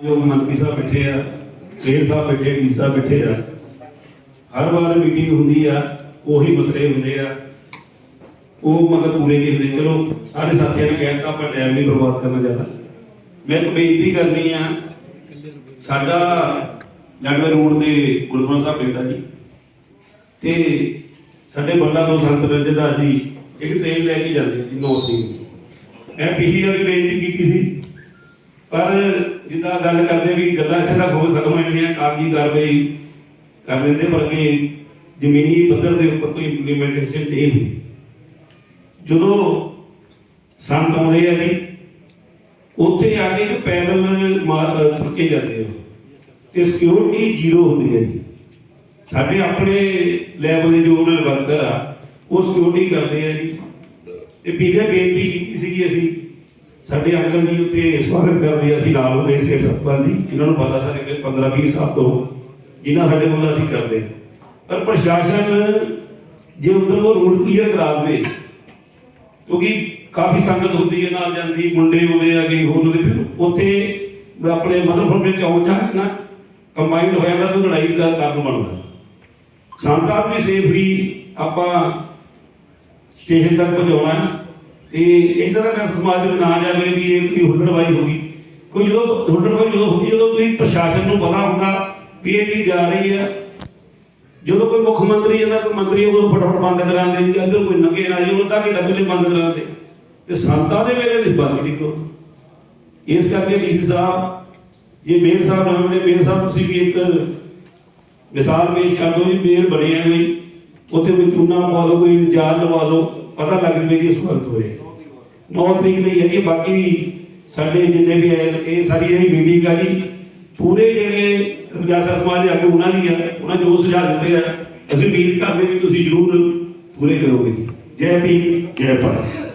ਜੋ ਮੰਤਰੀ ਸਾਹਿਬ ਬੈਠੇ ਆ, ਮੇਅਰ ਸਾਹਿਬ ਬੈਠੇ, ਡੀ ਸਾਹਿਬ ਬੈਠੇ ਆ, ਹਰ ਵਾਰ ਮੀਟਿੰਗ ਹੁੰਦੀ ਆ, ਉਹੀ ਮਸਲੇ ਹੁੰਦੇ ਆ। ਉਹ ਮਤਲਬ ਪੂਰੇ ਨਹੀਂ ਹੁੰਦੇ। ਚਲੋ, ਸਾਰੇ ਸਾਥੀਆਂ ਨੇ ਕਹਿਤਾ ਆਪਾਂ ਟਾਈਮ ਨਹੀਂ ਬਰਬਾਦ ਕਰਨਾ ਜ਼ਿਆਦਾ। ਮੈਂ ਇੱਕ ਬੇਨਤੀ ਕਰਨੀ ਆ, ਸਾਡਾ ਲੜਵੇ ਰੋਡ ਤੇ ਗੁਰਦੁਆਰਾ ਸਾਹਿਬ ਪੈਂਦਾ ਜੀ। ਤੇ ਸਾਡੇ ਬੱਲਾ ਤੋਂ ਸੰਤ ਰੰਜਦਾ ਜੀ ਇੱਕ ਟ੍ਰੇਨ ਲੈ ਕੇ ਜਾਂਦੀ ਸੀ ਨੌ ਸਿੰਘ ਮੈਂ ਪਿਛਲੀ ਵਾਰੀ ਬੇਨਤੀ ਕੀਤੀ ਸੀ, ਪਰ ਜਿੱਦਾਂ ਗੱਲ ਕਰਦੇ ਵੀ ਗੱਲਾਂ ਇੱਥੇ ਤੱਕ ਹੋਰ ਖਤਮ ਹੋ ਜਾਂਦੀਆਂ, ਕਾਗਜ਼ੀ ਕਾਰਵਾਈ ਕਰ ਲੈਂਦੇ ਬਲਕਿ ਜ਼ਮੀਨੀ ਪੱਧਰ ਦੇ ਉੱਪਰ ਕੋਈ ਇੰਪਲੀਮੈਂਟੇਸ਼ਨ ਨਹੀਂ ਹੁੰਦੀ। ਜਦੋਂ ਸੰਤ ਆਉਂਦੇ ਆ ਜੀ, ਉੱਥੇ ਆ ਕੇ ਪੈਦਲ ਮਾਰ, ਅਹ ਕੇ ਜਾਂਦੇ ਆ। ਤੇ ਸਿਕਿਉਰਿਟੀ ਜ਼ੀਰੋ ਹੁੰਦੀ ਹੈ ਜੀ। ਸਾਡੇ ਆਪਣੇ ਲੈਵਲ ਦੇ ਜੋ ਉਹਨਾਂ ਵਰਕਰ ਆ, ਉਹ ਸਿਕਿਉਰਿਟੀ ਕਰਦੇ ਆ ਜੀ। ਇਹ ਪੀਲੇ ਬੇਨਤੀ ਕੀਤੀ ਸੀਗੀ ਅਸੀਂ ਸਾਡੇ ਅੰਕਲ ਜੀ ਉੱਥੇ ਸਵਾਗਤ ਕਰਦੇ ਅਸੀਂ ਨਾਲ ਹੁੰਦੇ ਸੀ ਸਤਪਾਲ ਜੀ ਇਹਨਾਂ ਨੂੰ ਪਤਾ ਸਾਡੇ ਕਿ 15 20 ਸਾਲ ਤੋਂ ਜਿਨ੍ਹਾਂ ਸਾਡੇ ਕੋਲ ਅਸੀਂ ਕਰਦੇ। ਪਰ ਪ੍ਰਸ਼ਾਸਨ ਜੇ ਉਧਰ ਉਹ ਰੋਡ ਕਲੀਅਰ ਕਰਾ ਦੇਵੇ, ਕਿਉਂਕਿ ਕਾਫੀ ਸੰਗਤ ਹੁੰਦੀ ਹੈ, ਨਾਲ ਜਾਂਦੀ, ਮੁੰਡੇ ਹੁੰਦੇ ਆ ਕਿ ਹੋਰ ਹੁੰਦੇ, ਫਿਰ ਉੱਥੇ ਆਪਣੇ ਮਤਲਬ ਵਿੱਚ ਆਉਂ ਜਾ ਨਾ ਕੰਬਾਈਨ ਹੋ ਜਾਂਦਾ ਤਾਂ ਲੜਾਈ ਦਾ ਕਾਰਨ ਬਣਦਾ। ਸੰਤਾਂ ਦੀ ਸੇਫਲੀ ਆਪਾਂ ਸਟੇਸ਼ਨ ਤੱਕ ਪਹੁੰਚਾਉਣਾ ਤੇ ਇਦਾਂ ਦਾ ਸਮਾਜ ਵਿੱਚ ਨਾ ਜਾਵੇ ਵੀ ਇਹ ਕੋਈ ਹੁੱਲੜਬਾਈ ਹੋ ਗਈ। ਕੋਈ ਜਦੋਂ ਹੁੱਲੜਬਾਈ ਜਦੋਂ ਹੁੰਦੀ ਹੈ, ਉਦੋਂ ਤੁਸੀਂ ਪ੍ਰਸ਼ਾਸਨ ਨੂੰ ਪਤਾ ਹੁੰਦਾ ਵੀ ਇਹ ਚੀਜ਼ ਜਾ ਰਹੀ ਹੈ ਜਦੋਂ ਕੋਈ ਮੁੱਖ ਮੰਤਰੀ ਜਾਂਦਾ ਕੋਈ ਮੰਤਰੀ ਉਹ ਫਟਾਫਟ ਬੰਦ ਕਰਾਉਂਦੇ ਜੀ ਅਗਰ ਕੋਈ ਨੰਗੇ ਨਾ ਜੀ ਉਹਨਾਂ ਕਿ ਡੱਬੇ ਬੰਦ ਕਰਾਉਂਦੇ ਤੇ ਸੰਤਾਂ ਦੇ ਵੇਲੇ ਵਿੱਚ ਬੰਦ ਨਹੀਂ ਕਰੋ। ਇਸ ਕਰਕੇ ਡੀਸੀ ਸਾਹਿਬ ਜੇ ਮੇਰ ਸਾਹਿਬ ਨਾਲ ਮੇਰੇ ਮੇਰ ਸਾਹਿਬ ਤੁਸੀਂ ਵੀ ਇੱਕ ਮਿਸਾਲ ਪੇਸ਼ ਕਰ ਦਿਓ ਜੀ ਮੇਰ ਬਣੇ ਆ ਕੋਈ। ਉੱਥੇ ਕੋਈ ਚੂਨਾ ਪਾ ਲਓ ਕੋਈ ਜਾਲ ਲਵਾ ਲਓ ਪਤਾ ਲੱਗ ਜਵੇ ਕਿ ਇਸ ਵਕਤ ਹੋਏ। 9 ਤਰੀਕ ਲਈ ਹੈਗੀ, ਬਾਕੀ ਸਾਡੇ ਜਿੰਨੇ ਵੀ ਆਏ, ਇਹ ਸਾਰੀ ਇਹ ਮੀਟਿੰਗ ਆ ਜੀ, ਪੂਰੇ ਜਿਹੜੇ ਰਜਾਸਾ ਸਮਾਜ ਦੇ ਆਗੂ ਉਹਨਾਂ ਦੀ ਆ, ਉਹਨਾਂ ਜੋ ਸੁਝਾਅ ਦਿੱਤੇ ਆ, ਅਸੀਂ ਉਮੀਦ ਕਰਦੇ ਵੀ ਤੁਸੀਂ ਜ਼ਰੂਰ ਪੂਰੇ ਕਰੋਗੇ ਜੈ ਭੀਮ, ਜੈ ਭਾਰਤ।